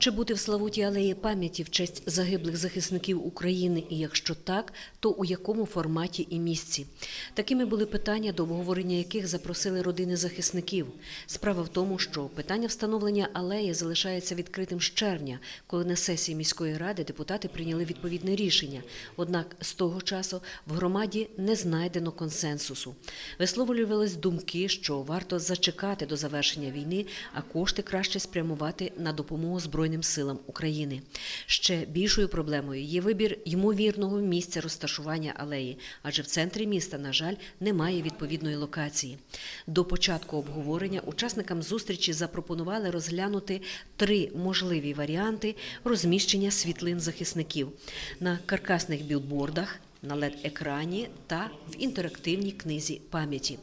Чи бути в Славуті алеї пам'яті в честь загиблих захисників України, і якщо так, то у якому форматі і місці? Такими були питання, до обговорення яких запросили родини захисників. Справа в тому, що питання встановлення алеї залишається відкритим з червня, коли на сесії міської ради депутати прийняли відповідне рішення. Однак з того часу в громаді не знайдено консенсусу. Висловлювались думки, що варто зачекати до завершення війни, а кошти краще спрямувати на допомогу Збройним силам України. Ще більшою проблемою є вибір ймовірного місця розташування алеї, адже в центрі міста, на жаль, немає відповідної локації. До початку обговорення учасникам зустрічі запропонували розглянути три можливі варіанти розміщення світлин захисників на каркасних білбордах. На LED-екрані та в інтерактивній книзі пам'яті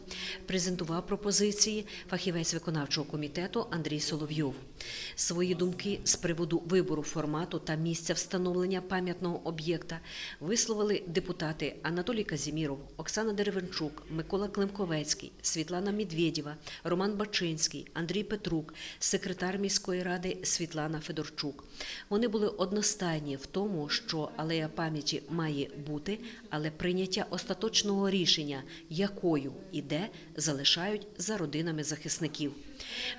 презентував пропозиції фахівець виконавчого комітету Андрій Соловйов. Свої думки з приводу вибору формату та місця встановлення пам'ятного об'єкта висловили депутати Анатолій Казіміров, Оксана Деревенчук, Микола Климковецький, Світлана Медведєва, Роман Бачинський, Андрій Петрук, секретар міської ради Світлана Федорчук. Вони були одностайні в тому, що алея пам'яті має бути, але прийняття остаточного рішення, якою і де залишають за родинами захисників.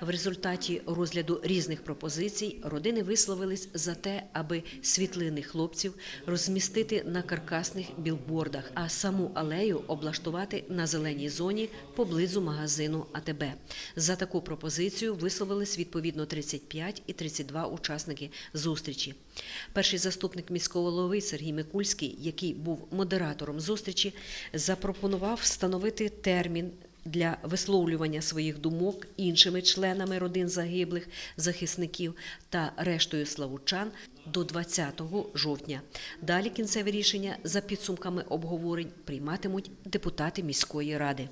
В результаті розгляду різних пропозицій родини висловились за те, аби світлини хлопців розмістити на каркасних білбордах, а саму алею облаштувати на зеленій зоні поблизу магазину АТБ. За таку пропозицію висловились відповідно 35 і 32 учасники зустрічі. Перший заступник міського голови Сергій Микульський, який був модератором зустрічі, запропонував встановити термін для висловлювання своїх думок іншими членами родин загиблих захисників та рештою славучан до 20 жовтня. Далі кінцеве рішення за підсумками обговорень прийматимуть депутати міської ради.